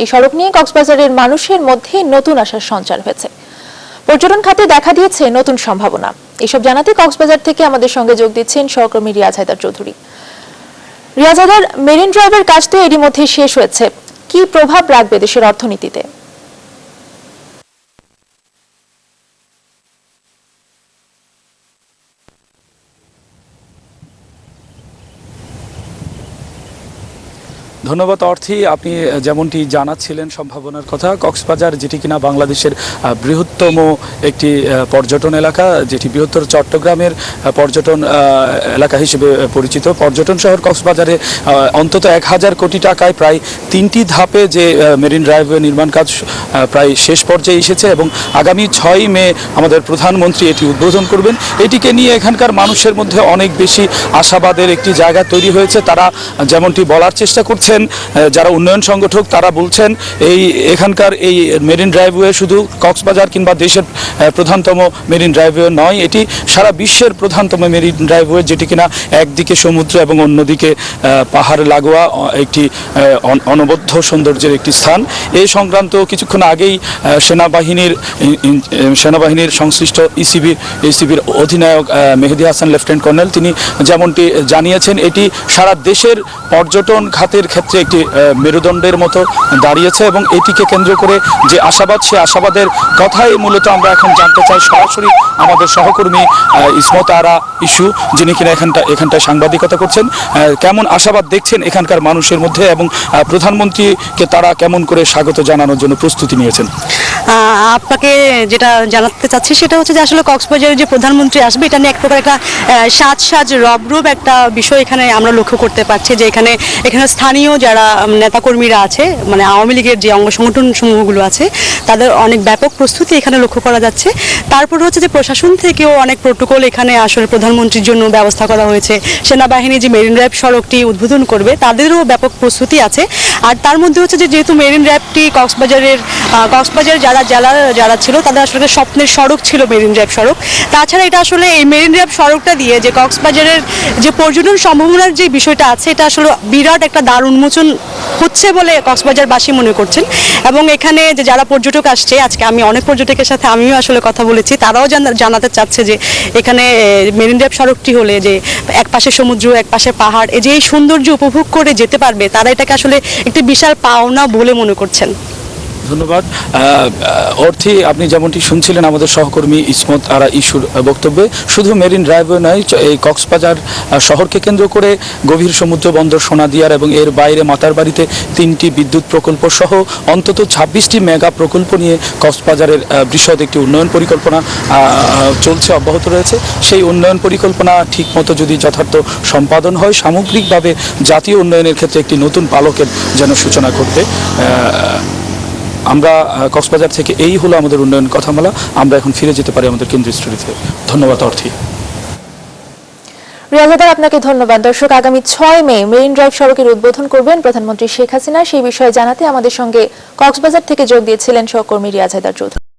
এই সড়ক নিয়ে কক্সবাজারের মানুষের মধ্যে নতুন আশার সঞ্চার হয়েছে। পর্যটন খাতে দেখা দিয়েছে নতুন সম্ভাবনা। এসব জানাতে কক্সবাজার থেকে আমাদের সঙ্গে যোগ দিচ্ছেন সহকর্মী রিয়াজ হায়দার চৌধুরী। রিয়াজ হায়দার, মেরিন ড্রাইভের কাজ তো এরই মধ্যে শেষ হয়েছে। কি প্রভাব রাখবে দেশের অর্থনীতিতে? ধন্যবাদ অর্থী, আপনি যেমনটি জানাচ্ছিলেন সম্ভাবনার কথা, কক্সবাজার, যেটি কিনা বাংলাদেশের বৃহত্তম একটি পর্যটন এলাকা, যেটি বৃহত্তর চট্টগ্রামের পর্যটন এলাকা হিসেবে পরিচিত। পর্যটন শহর কক্সবাজারে অন্তত এক হাজার কোটি টাকায় প্রায় তিনটি ধাপে যে মেরিন ড্রাইভওয়ে নির্মাণ কাজ প্রায় শেষ পর্যায়ে এসেছে এবং আগামী ছয় মে আমাদের প্রধানমন্ত্রী এটি উদ্বোধন করবেন। এটিকে নিয়ে এখানকার মানুষের মধ্যে অনেক বেশি আশাবাদের একটি জায়গা তৈরি হয়েছে। তারা যেমনটি বলার চেষ্টা করছেন আহ, যারা উন্নয়ন সংগঠক তারা বলছেন এই এখানকার এই মেরিন ড্রাইভওয়ে শুধু কক্সবাজার কিংবা দেশের প্রধানতম মেরিন ড্রাইভওয়ে নয় এটি সারা বিশ্বের প্রধানতম মেরিন ড্রাইভওয়ে যেটি কিনা একদিকে সমুদ্র এবং অন্যদিকে পাহাড় লাগোয়া একটি অনবদ্য সৌন্দর্যের একটি স্থান। এই সংক্রান্ত কিছুক্ষণ আগেই সেনাবাহিনীর সেনাবাহিনীর সংশ্লিষ্ট ইসিবির ইসিবির অধিনায়ক মেহেদি হাসান লেফটেন্যান্ট কর্নেল তিনি যেমনটি জানিয়েছেন এটি সারা দেশের পর্যটন খাতের ক্ষেত্রে একটি মেরুদণ্ডের মতো দাঁড়িয়েছে এবং এটিকে কেন্দ্র করে যে আশাবাদ, সে আশাবাদের কথাই মূলত আমরা এখন জানতে চাই। সরাসরি আমাদের সহকর্মী ইসমত আরা ইস্যু যিনি কিনা এখানটা এখানটায় সাংবাদিকতা করছেন। কেমন আশাবাদ দেখছেন এখানকার মানুষের মধ্যে এবং প্রধানমন্ত্রীকে তারা কেমন করে স্বাগত জানানোর জন্য প্রস্তুতি নিয়েছেন? আপনাকে যেটা জানাতে চাচ্ছি সেটা হচ্ছে যে আসলে কক্সবাজারের যে প্রধানমন্ত্রী আসবে, এটা নিয়ে এক প্রকার একটা সাজ সাজ রবরূপ একটা বিষয় এখানে আমরা লক্ষ্য করতে পারছি যে এখানে এখানে স্থানীয় যারা নেতাকর্মীরা আছে মানে আওয়ামী লীগের যে অঙ্গ সংগঠন সমূহগুলো আছে তাদের অনেক ব্যাপক প্রস্তুতি এখানে লক্ষ্য করা যাচ্ছে। তারপর হচ্ছে যে প্রশাসন থেকেও অনেক প্রোটোকল এখানে আসলে প্রধানমন্ত্রীর জন্য ব্যবস্থা করা হয়েছে। সেনাবাহিনী যে মেরিন ড্রাইভ সড়কটি উদ্বোধন করবে, তাদেরও ব্যাপক প্রস্তুতি আছে। আর তার মধ্যে হচ্ছে যে যেহেতু মেরিন ড্রাইভটি কক্সবাজারের কক্সবাজার যারা জেলার যারা ছিল তাদের আসলে স্বপ্নের সড়ক ছিল মেরিন ড্রাইভ সড়ক। তাছাড়া এটা আসলে এই মেরিন ড্রাইভ সড়কটা দিয়ে যে কক্সবাজারের যে পর্যটন সম্ভাবনার যে বিষয়টা আছে, এটা আসলে বিরাট একটা দ্বার উন্মোচন হচ্ছে বলে কক্সবাজারবাসী মনে করছেন। এবং এখানে যে যারা পর্যটক আসছে। আজকে আমি অনেক পর্যটকের সাথে আমিও আসলে কথা বলেছি। তারাও জানা- জানাতে চাচ্ছে যে এখানে মেরিন ড্রাইভ সড়কটি হলে যে এক পাশে সমুদ্র, এক পাশে পাহাড়, এই যে এই সৌন্দর্য উপভোগ করে যেতে পারবে, তারা এটাকে আসলে একটি বিশাল পাওনা বলে মনে করছেন। ধন্যবাদ। আহ, আপনি যেমনটি শুনছিলেন আমাদের সহকর্মী ইসমত আরা ইস্যুর বক্তব্যে শুধু মেরিন ড্রাইভওয়ে নয় এই কক্সবাজার শহরকে কেন্দ্র করে গভীর সমুদ্র বন্দর সোনাদিয়ার এবং এর বাইরে মাতারবাড়িতে তিনটি বিদ্যুৎ প্রকল্প সহ অন্তত ছাব্বিশটি মেগা প্রকল্প নিয়ে কক্সবাজারের বৃহৎ একটি উন্নয়ন পরিকল্পনা চলছে অব্যাহত রয়েছে। সেই উন্নয়ন পরিকল্পনা ঠিকমতো যদি যথার্থ সম্পাদন হয় সামগ্রিকভাবে জাতীয় উন্নয়নের ক্ষেত্রে একটি নতুন পালকের যেন সূচনা আহ, আমরা কক্সবাজার থেকে এই হলো আমাদের উন্নয়ন কথামালা। আমরা এখন ফিরে যেতে পারি আমাদের কেন্দ্রীয় স্টুডিওতে। ধন্যবাদ, অর্থী। রিয়াজাদার আপনাকে ধন্যবাদ। দর্শক, আগামী ছয় মে মেরিন ড্রাইভ সড়কের উদ্বোধন করবেন প্রধানমন্ত্রী শেখ হাসিনা। সেই বিষয়ে জানাতে আমাদের সঙ্গে কক্সবাজার থেকে যোগ দিয়েছিলেন সহকর্মী রিয়াজ হায়দার চৌধুরী।